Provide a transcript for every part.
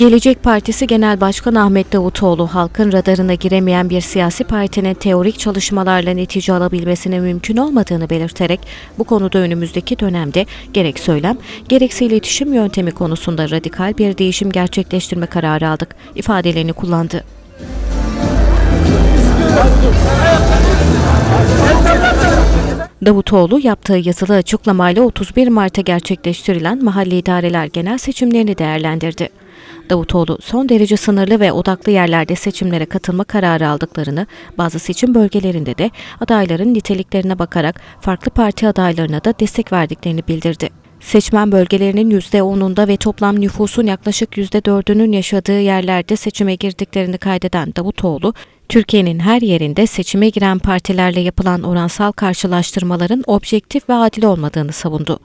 Gelecek Partisi Genel Başkanı Ahmet Davutoğlu, halkın radarına giremeyen bir siyasi partinin teorik çalışmalarla netice alabilmesine mümkün olmadığını belirterek bu konuda önümüzdeki dönemde gerek söylem, gerekse iletişim yöntemi konusunda radikal bir değişim gerçekleştirme kararı aldık ifadelerini kullandı. Davutoğlu yaptığı yazılı açıklamayla 31 Mart'ta gerçekleştirilen mahalli idareler genel seçimlerini değerlendirdi. Davutoğlu son derece sınırlı ve odaklı yerlerde seçimlere katılma kararı aldıklarını, bazı seçim bölgelerinde de adayların niteliklerine bakarak farklı parti adaylarına da destek verdiklerini bildirdi. Seçmen bölgelerinin %10'unda ve toplam nüfusun yaklaşık %4'ünün yaşadığı yerlerde seçime girdiklerini kaydeden Davutoğlu, Türkiye'nin her yerinde seçime giren partilerle yapılan oransal karşılaştırmaların objektif ve adil olmadığını savundu.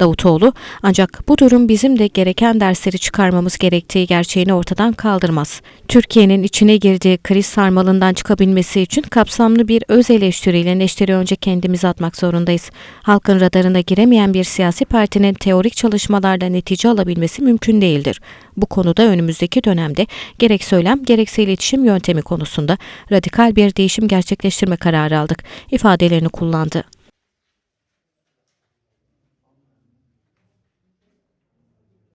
Davutoğlu, ancak bu durum bizim de gereken dersleri çıkarmamız gerektiği gerçeğini ortadan kaldırmaz. Türkiye'nin içine girdiği kriz sarmalından çıkabilmesi için kapsamlı bir öz eleştiriyle eleştiri önce kendimizi atmak zorundayız. Halkın radarına giremeyen bir siyasi partinin teorik çalışmalarla netice alabilmesi mümkün değildir. Bu konuda önümüzdeki dönemde gerek söylem gerekse iletişim yöntemi konusunda radikal bir değişim gerçekleştirme kararı aldık ifadelerini kullandı.